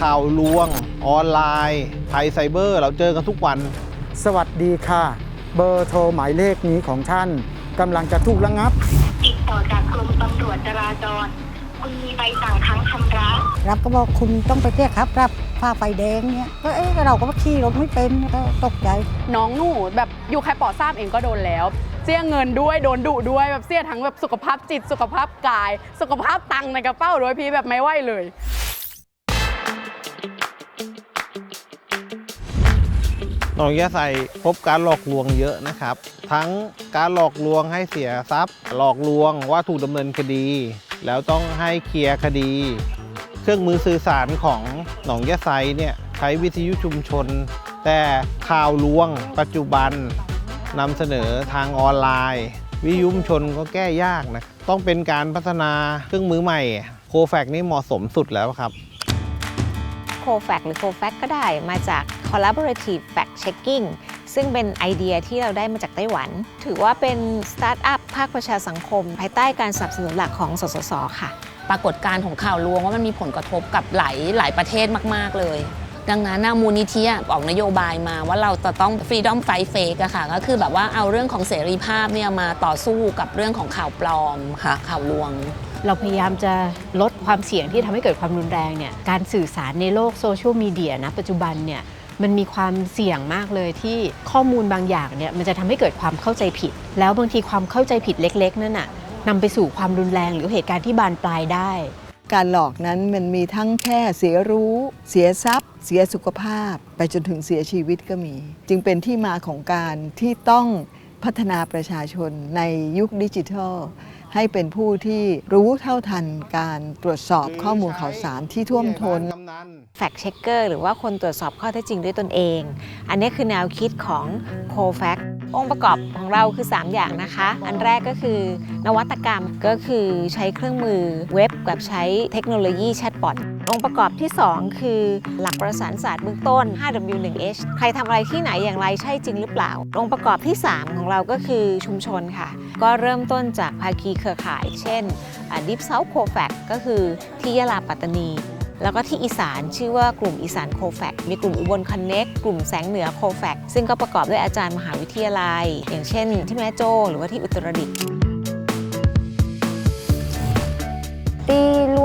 ข่าวลวง ออนไลน์ภัยไซเบอร์ เราเจอกันทุกวัน สวัสดีค่ะ เบอร์โทรหมายเลขนี้ของท่านกำลังจะถูกระงับ ติดต่อจากกรมตำรวจจราจร คุณมีใบสั่งค้างชำระรับก็บอกคุณต้องไปเรียกครับรับฝ้าไฟแดงเนี่ยก็เอ๊ะเราก็ขี่รถไม่เป็นก็ตกใจ น้องหนูแบบอยู่ใครปอทราบเองก็โดนแล้ว เสียเงินด้วยโดนดุด้วยแบบเสียทั้งแบบสุขภาพจิตสุขภาพกาย สุขภาพตังค์ในกระเป๋าด้วยพี่แบบไม่ไหวเลย หนองยาไซพบการหลอกลวงเยอะนะครับ ทั้งการหลอกลวงให้เสียทรัพย์ หลอกลวงว่าถูกดำเนินคดี แล้วต้องให้เคลียร์คดี เครื่องมือสื่อสารของหนองยาไซเนี่ยใช้วิทยุชุมชน แต่ข่าวลวง ปัจจุบันนำเสนอทางออนไลน์ วิทยุชุมชนก็แก้ยากนะต้องเป็นการพัฒนาเครื่องมือใหม่โคแฟกนี่เหมาะสมสุดแล้วครับโคแฟกหรือโคแฟกก็ได้มาจาก collaborative fact checking ซึ่งเป็นไอเดียที่เราได้มาจากไต้หวัน ถือว่าเป็นสตาร์ทอัพภาคประชาสังคม ภายใต้การสนับสนุนหลักของสสสค่ะ ปรากฏการณ์ของข่าวลวงว่ามันมีผลกระทบกับหลายหลายประเทศมาก ๆ เลยดังนั้นนะมูลนิธิอะออกนโยบายมาว่าเราจะต้อง freedom fight fake อะค่ะ ก็คือแบบว่าเอาเรื่องของเสรีภาพเนี่ยมาต่อสู้กับเรื่องของข่าวปลอมค่ะข่าวลวง เราพยายามจะลดความเสี่ยงที่ทำให้เกิดความรุนแรงเนี่ยการสื่อสารในโลกโซเชียลมีเดียนะปัจจุบันเนี่ย มันมีความเสี่ยงมากเลยที่ข้อมูลบางอย่างเนี่ยมันจะทำให้เกิดความเข้าใจผิด แล้วบางทีความเข้าใจผิดเล็ก ๆ นั่นน่ะนำไปสู่ความรุนแรงหรือเหตุการณ์ที่บานปลายได้ การหลอกนั้นมันมีทั้งแค่เสียรู้ เสียทรัพย์ เสียสุขภาพ ไปจนถึงเสียชีวิตก็มี จึงเป็นที่มาของการที่ต้องพัฒนาประชาชนในยุคดิจิทัล ให้เป็นผู้ที่รู้เท่าทันการตรวจสอบข้อมูลข่าวสารที่ท่วมท้น แฟกเช็คเกอร์หรือว่าคนตรวจสอบข้อเท็จจริงด้วยตนเอง อันนี้คือแนวคิดของโคแฟกองค์ประกอบของเราคือ 3 อย่างนะคะ อันแรกก็คือนวัตกรรมก็คือใช้เครื่องมือเว็บกับใช้เทคโนโลยีแชทบอท องค์ประกอบที่ 2 คือหลักประสานศาสตร์เบื้องต้น 5W1H ใครทำอะไรที่ไหนอย่างไรใช่จริงหรือเปล่า องค์ประกอบที่ 3 ของเราก็คือชุมชนค่ะ ก็เริ่มต้นจากภาคีเครือข่าย เช่นดิฟเซาโคแฟกก็คือที่ยะลาปัตตานีแล้วก็ที่อีสานชื่อว่ากลุ่มอีสานโคแฟกมีกลุ่มอุบลคอนเน็กกลุ่มแสงเหนือโคแฟกซึ่งก็ประกอบด้วยอาจารย์มหาวิทยาลัย อย่างเช่นที่แม่โจ้หรือว่าที่อุตรดิตถ์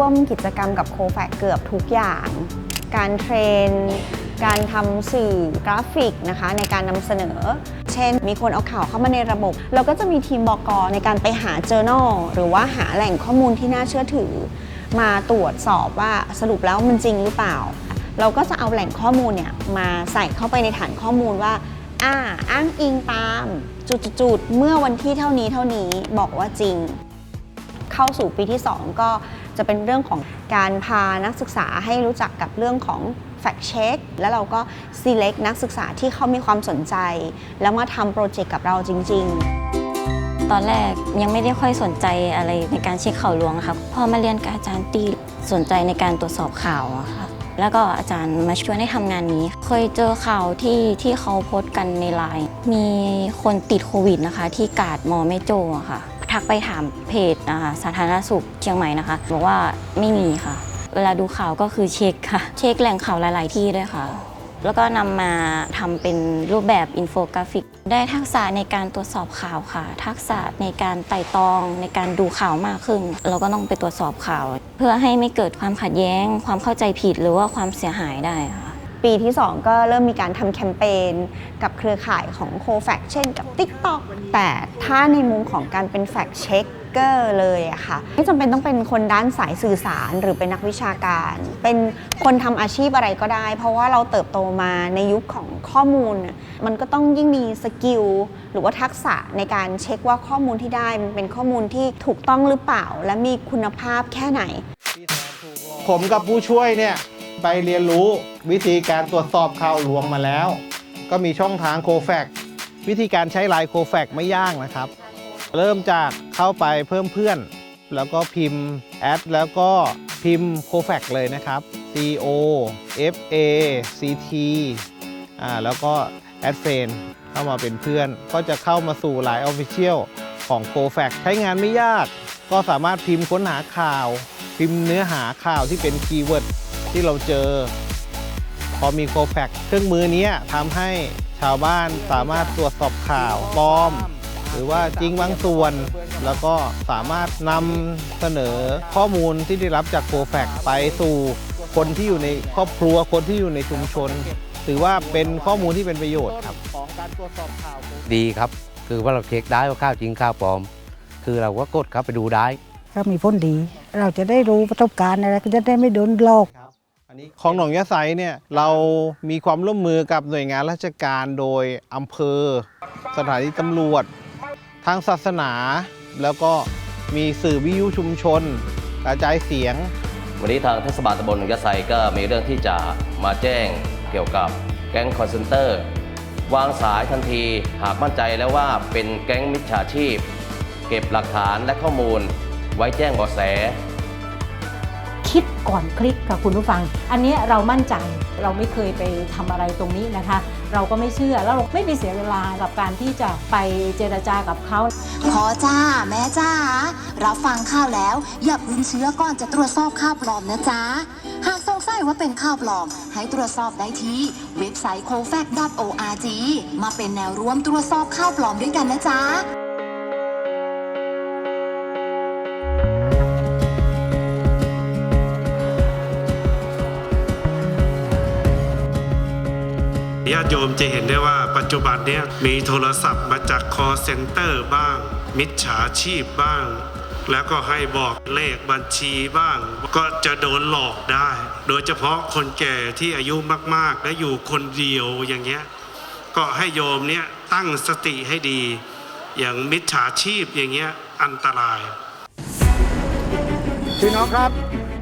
ร่วมกิจกรรมกับโคแฟกเกือบทุกอย่าง การเทรน การทำสื่อกราฟิกนะคะในการนำเสนอ เช่น มีคนเอาข่าวเข้ามาในระบบ เราก็จะมีทีมบกในการไปหา journal หรือว่าหาแหล่งข้อมูลที่น่าเชื่อถือ มาตรวจสอบว่าสรุปแล้วมันจริงหรือเปล่า เราก็จะเอาแหล่งข้อมูลเนี่ยมาใส่เข้าไปในฐานข้อมูลว่าอ่าอ้างอิงตามจุดๆๆเมื่อวันที่เท่านี้เท่านี้บอกว่าจริง เข้าสู่ปีที่ 2 ก็ จะเป็นเรื่องของการพานักศึกษาให้รู้จักกับเรื่องของ fact check แล้วเราก็ select นักศึกษาที่เขามีความสนใจ แล้วมาทำโปรเจกต์กับเราจริง ๆตอนแรกยังไม่ได้ค่อยสนใจอะไรในการเช็คข่าวลวงครับพอมาเรียนกับอาจารย์ตีสนใจในการตรวจสอบข่าวอะค่ะแล้วก็อาจารย์มาช่วนให้ทำงานนี้ เคยเจอข่าวที่ที่เขาโพสต์กันในไลน์มีคนติดโควิดนะคะ ที่กาดมอแม่โจ้อะค่ะ ทักไปถามเพจนะคะสาธารณสุขเชียงใหม่นะคะบอกว่าไม่มีค่ะ เวลาดูข่าวก็คือเช็คค่ะ เช็คแหล่งข่าวหลาย ๆ ที่ด้วยค่ะ แล้วก็นำมาทำเป็นรูปแบบอินโฟกราฟิก ได้ทักษะในการตรวจสอบข่าวค่ะ ทักษะในการไต่ตองในการดูข่าวมากขึ้น เราก็ต้องไปตรวจสอบข่าว เพื่อให้ไม่เกิดความขัดแย้ง ความเข้าใจผิดหรือว่าความเสียหายได้ค่ะ ปีที่ 2 ก็เริ่มมีการทำแคมเปญกับเครือข่ายของโคแฟกเช่นกับ TikTok แต่ถ้าในมุมของการเป็นแฟกเช็คเกอร์เลยอะค่ะไม่จำเป็นต้องเป็นคนด้านสายสื่อสารหรือเป็นนักวิชาการ เป็นคนทำอาชีพอะไรก็ได้ เพราะว่าเราเติบโตมาในยุคของข้อมูล มันก็ต้องยิ่งมีสกิลหรือว่าทักษะในการเช็คว่าข้อมูลที่ได้มันเป็นข้อมูลที่ถูกต้องหรือเปล่า และมีคุณภาพแค่ไหน ผมกับผู้ช่วยเนี่ย ไปเรียนรู้วิธีการตรวจสอบข่าวลวงมาแล้ว ก็มีช่องทางโคแฟกวิธีการใช้ไลน์โคแฟกไม่ยากนะครับ เริ่มจากเข้าไปเพิ่มเพื่อน แล้วก็พิมพ์แอดแล้วก็พิมพ์โคแฟกเลยนะครับ C O F A C T อ่าแล้วก็แอดเฟนเข้ามาเป็นเพื่อน ก็จะเข้ามาสู่ไลน์ Official ของโคแฟกใช้งานไม่ยาก ก็สามารถพิมพ์ค้นหาข่าว พิมพ์เนื้อหาข่าวที่เป็นคีย์เวิร์ด ที่เราเจอ พอมีโคแฟกเครื่องมือเนี้ยทำให้ชาวบ้านสามารถตรวจสอบข่าวปลอม หรือว่าจริงบางส่วน แล้วก็สามารถนำเสนอข้อมูลที่ได้รับจากโคแฟกไปสู่คนที่อยู่ในครอบครัวคนที่อยู่ในชุมชน ถือว่าเป็นข้อมูลที่เป็นประโยชน์ครับของการตรวจสอบข่าวดีครับ คือว่าเราเช็คได้ว่าข้าวจริงข้าวปลอม คือเราก็กดเข้าไปดูได้ ก็มีพ้นดี เราจะได้รู้ประสบการณ์อะไรก็จะได้ไม่โดนหลอก ของหนองยะไซเนี่ยเรามีความร่วมมือกับหน่วยงานราชการโดยอำเภอ สถานีตำรวจ ทางศาสนา แล้วก็มีสื่อวิทยุชุมชน กระจายเสียง วันนี้ทางเทศบาลตำบลหนองยะไซก็มีเรื่องที่จะมาแจ้งเกี่ยวกับแก๊งคอนเซนเตอร์ วางสายทันทีหากมั่นใจแล้วว่าเป็นแก๊งมิจฉาชีพ เก็บหลักฐานและข้อมูล ไว้แจ้งเบาะแส คิดก่อนคลิกค่ะคุณผู้ฟัง อันนี้เรามั่นใจเราไม่เคยไปทำอะไรตรงนี้นะคะ เราก็ไม่เชื่อแล้วเราไม่มีเสียเวลากับการที่จะไปเจรจากับเขาพอจ้าแม่จ้ารับฟังข่าวแล้ว อย่าพึ่งเชื่อก่อนจะตรวจสอบข่าวปลอมนะจ๊ะหากสงสัยว่าเป็นข่าวปลอม ให้ตรวจสอบได้ที่เว็บไซต์ c o f a c org มาเป็นแนวร่วมตรวจสอบข่าวปลอมด้วยกันนะจ๊ะ ญาติโยมจะเห็นได้ว่าปัจจุบันนี้มีโทรศัพท์มาจาก call center บ้าง มิจฉาชีพบ้าง แล้วก็ให้บอกเลขบัญชีบ้าง ก็จะโดนหลอกได้ โดยเฉพาะคนแก่ที่อายุมากๆ และอยู่คนเดียวอย่างเงี้ยก็ให้โยมเนี่ยตั้งสติให้ดี อย่างมิจฉาชีพอย่างเงี้ยอันตรายพี่น้องครับ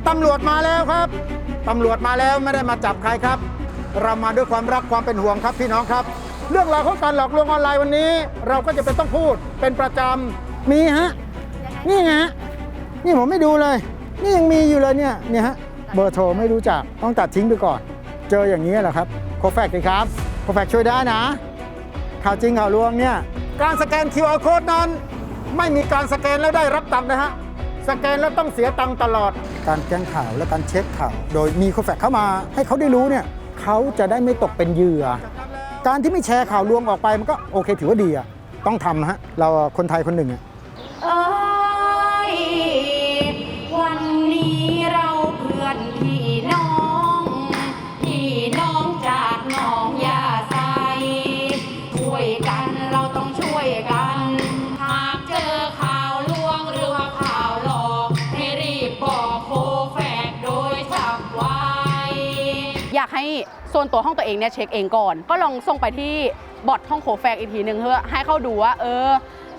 ตำรวจมาแล้วครับตำรวจมาแล้วไม่ได้มาจับใครครับ เรามาด้วยความรักความเป็นห่วงครับพี่น้องครับ เรื่องราวของการหลอกลวงออนไลน์วันนี้ เราก็จะเป็นต้องพูดเป็นประจำมีฮะนี่ไงฮะนี่ผมไม่ดูเลย นี่ยังมีอยู่เลยเนี่ยเนี่ยฮะเบอร์โทรไม่รู้จักต้องตัดทิ้งไปก่อน เจออย่างนี้แหละครับโคแฟกเลยครับโคแฟกช่วยได้นะ ข่าวจริงข่าวลวงเนี่ยการสแกน QR code นั้น ไม่มีการสแกนแล้วได้รับตังค์นะฮะสแกนแล้วต้องเสียตังค์ตลอด การแจ้งข่าวและการเช็คข่าว โดยมีโคแฟกเข้ามาให้เขาได้รู้เนี่ย เขาจะได้ไม่ตกเป็นเหยื่อ การที่ไม่แชร์ข่าวลวงออกไปมันก็โอเคถือว่าดีอะต้องทำนะฮะเราคนไทยคนหนึ่งอะ เอ้ย ส่วนตัวห้องตัวเองเนี่ยเช็คเองก่อน ก็ลองส่งไปที่บอทห้องโคแฟกอีกทีหนึ่งเพื่อให้เขาดูว่า เออ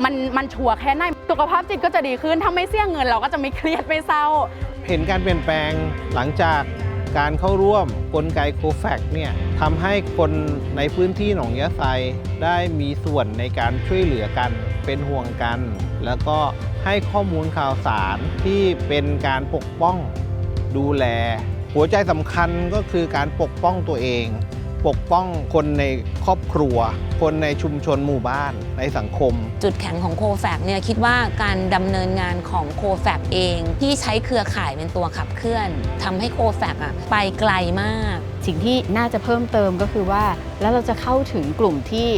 มันมันชัวร์แค่ไหนสุขภาพจิตก็จะดีขึ้นถ้าไม่เสี่ยงเงินเราก็จะไม่เครียดไม่เศร้า เห็นการเปลี่ยนแปลงหลังจากการเข้าร่วมกลไกโคแฟกเนี่ยทำให้คนในพื้นที่หนองยะไซได้มีส่วนในการช่วยเหลือกัน เป็นห่วงกัน แล้วก็ให้ข้อมูลข่าวสารที่เป็นการปกป้องดูแล หัวใจสำคัญก็คือการปกป้องตัวเอง ปกป้องคนในครอบครัว คนในชุมชนหมู่บ้านในสังคม จุดแข็งของโคแฟกเนี่ยคิดว่าการดำเนินงานของโคแฟกเอง ที่ใช้เครือข่ายเป็นตัวขับเคลื่อนทำให้โคแฟกอะไปไกลมาก สิ่งที่น่าจะเพิ่มเติมก็คือว่า แล้วเราจะเข้าถึงกลุ่มที่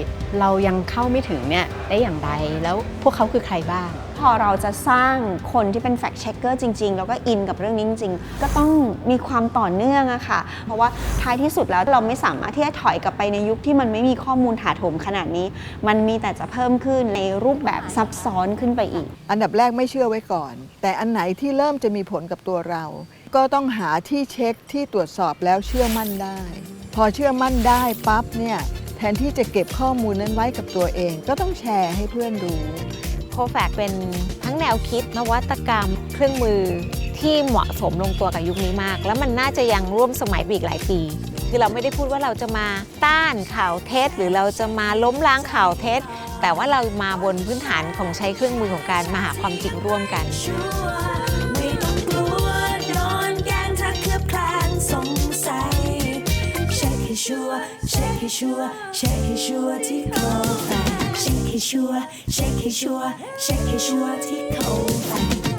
เรายังเข้าไม่ถึงเนี่ยได้อย่างไรแล้วพวกเขาคือใครบ้างพ อเราจะสร้างคนที่เป็นแฟก t ์เช็คเกอร์จริง ๆ แล้วก็อินกับเรื่องนี้จริง ๆ ก็ต้องมีความต่อเนื่องอะค่ะ เพราะว่าท้ายที่สุดแล้วเราไม่สามารถที่จะถอยกลับไปในยุคที่มันไม่มีข้อมูลถาโถมขนาดนี้ มันมีแต่จะเพิ่มขึ้นในรูปแบบซับซ้อนขึ้นไปอีก อันดับแรกไม่เชื่อไว้ก่อน แต่อันไหนที่เริ่มจะมีผลกับตัวเรา ก็ต้องหาที่เช็คที่ตรวจสอบแล้วเชื่อมั่นได้ พอเชื่อมั่นได้ปั๊บเนี่ยแทนที่จะเก็บข้อมูลนั้นไว้กับตัวเอง ก็ต้องแชร์ให้เพื่อนรู้ โคแฟกเป็นทั้งแนวคิดนวัตกรรม เครื่องมือที่เหมาะสมลงตัวกับยุคนี้มาก แล้วมันน่าจะยังร่วมสมัยไปอีกหลายปี คือเราไม่ได้พูดว่าเราจะมาต้านข่าวเท็จ หรือเราจะมาล้มล้างข่าวเท็จ แต่ว่าเรามาบนพื้นฐานของใช้เครื่องมือของการมาหาความจริงร่วมกันชัวร์เช็คให้ชัวร์เช็คให้ชัวร์ที่โคแฟ ให้ชัวร์เช็คให้ชัวร์เช็คให้ชัวร์ที่โคแฟก